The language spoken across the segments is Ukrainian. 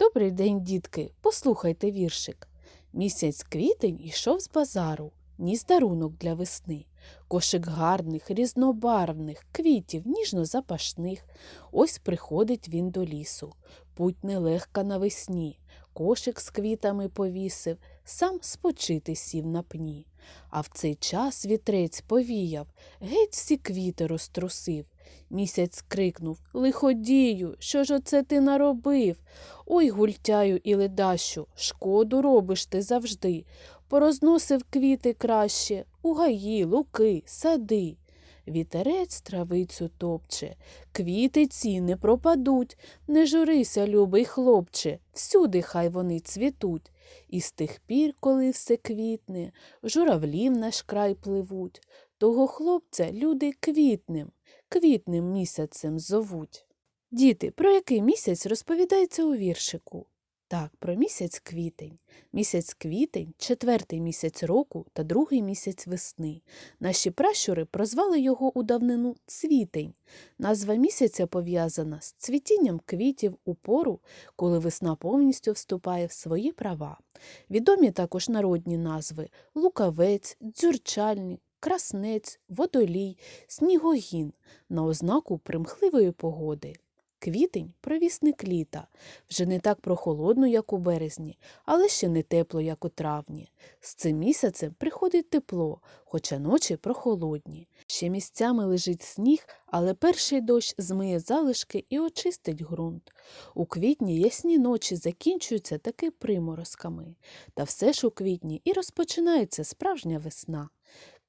Добрий день, дітки, послухайте віршик. Місяць квітень ішов з базару, ніс дарунок для весни. Кошик гарних, різнобарвних, квітів, ніжно-запашних. Ось приходить він до лісу. Путь нелегка навесні. Кошик з квітами повісив, сам спочити сів на пні. А в цей час вітрець повіяв, геть всі квіти розтрусив. Місяць крикнув Лиходію, що ж оце ти наробив? Ой, гультяю і ледащу, шкоду робиш ти завжди. Порозносив квіти краще, у гаї, луки, сади. Вітерець травицю топче, квіти ці не пропадуть. Не журися, любий хлопче, всюди хай вони цвітуть. І з тих пір, коли все квітне, журавлів наш край пливуть. Того хлопця люди квітнем, квітним місяцем зовуть. Діти, про який місяць розповідається у віршику? Так, про місяць квітень. Місяць квітень четвертий місяць року та другий місяць весни. Наші пращури прозвали його у давнину цвітень. Назва місяця пов'язана з цвітінням квітів у пору, коли весна повністю вступає в свої права. Відомі також народні назви лукавець, дзюрчальник, краснець, водолій, снігогін на ознаку примхливої погоди. Квітень провісник літа, вже не так прохолодно, як у березні, але ще не тепло, як у травні. З цим місяцем приходить тепло, хоча ночі прохолодні. Ще місцями лежить сніг, але перший дощ змиє залишки і очистить ґрунт. У квітні ясні ночі закінчуються таки приморозками. Та все ж у квітні і розпочинається справжня весна.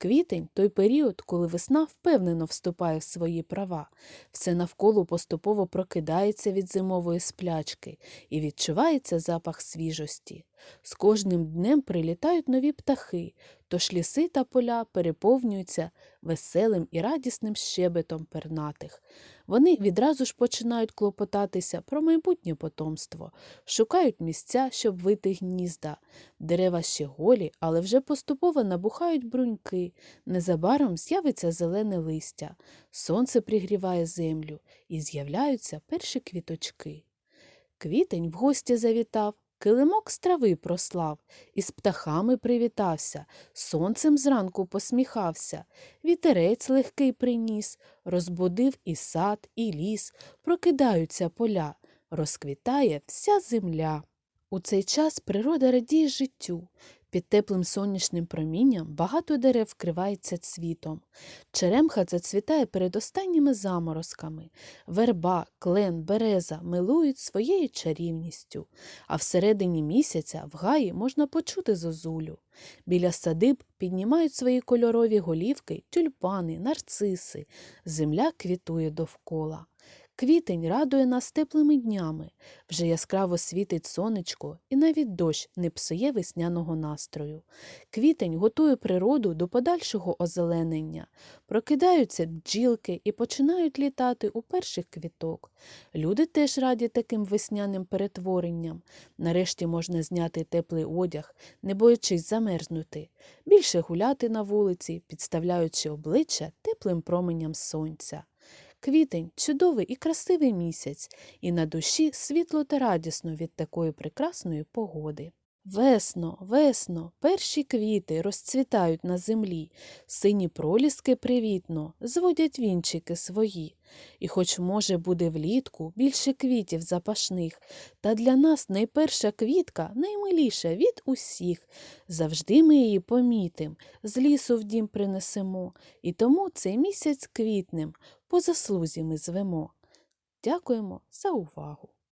Квітень той період, коли весна впевнено вступає в свої права, все навколо поступово прокидається від зимової сплячки і відчувається запах свіжості. З кожним днем прилітають нові птахи, тож ліси та поля переповнюються веселим і радісним щебетом пернатих. Вони відразу ж починають клопотатися про майбутнє потомство, шукають місця, щоб вити гнізда. Дерева ще голі, але вже поступово набухають бруньки, незабаром з'явиться зелене листя, сонце пригріває землю і з'являються перші квіточки. Квітень в гості завітав, килимок з трави прослав, із птахами привітався, сонцем зранку посміхався, вітерець легкий приніс, розбудив і сад, і ліс, прокидаються поля, розквітає вся земля. У цей час природа радіє життю. Під теплим сонячним промінням багато дерев вкривається цвітом. Черемха зацвітає перед останніми заморозками. Верба, клен, береза милують своєю чарівністю, а всередині місяця в гаї можна почути зозулю. Біля садиб піднімають свої кольорові голівки тюльпани, нарциси. Земля квітує довкола. Квітень радує нас теплими днями, вже яскраво світить сонечко, і навіть дощ не псує весняного настрою. Квітень готує природу до подальшого озеленення, прокидаються бджілки і починають літати у перших квіток. Люди теж раді таким весняним перетворенням. Нарешті можна зняти теплий одяг, не боячись замерзнути, більше гуляти на вулиці, підставляючи обличчя теплим променям сонця. Квітень чудовий і красивий місяць, і на душі світло та радісно від такої прекрасної погоди. Весно, весно, перші квіти розцвітають на землі, сині проліски привітно зводять вінчики свої. І хоч, може, буде влітку більше квітів запашних, та для нас найперша квітка наймиліша від усіх. Завжди ми її помітим, з лісу в дім принесемо, і тому цей місяць квітнем по заслузі ми звемо. Дякуємо за увагу!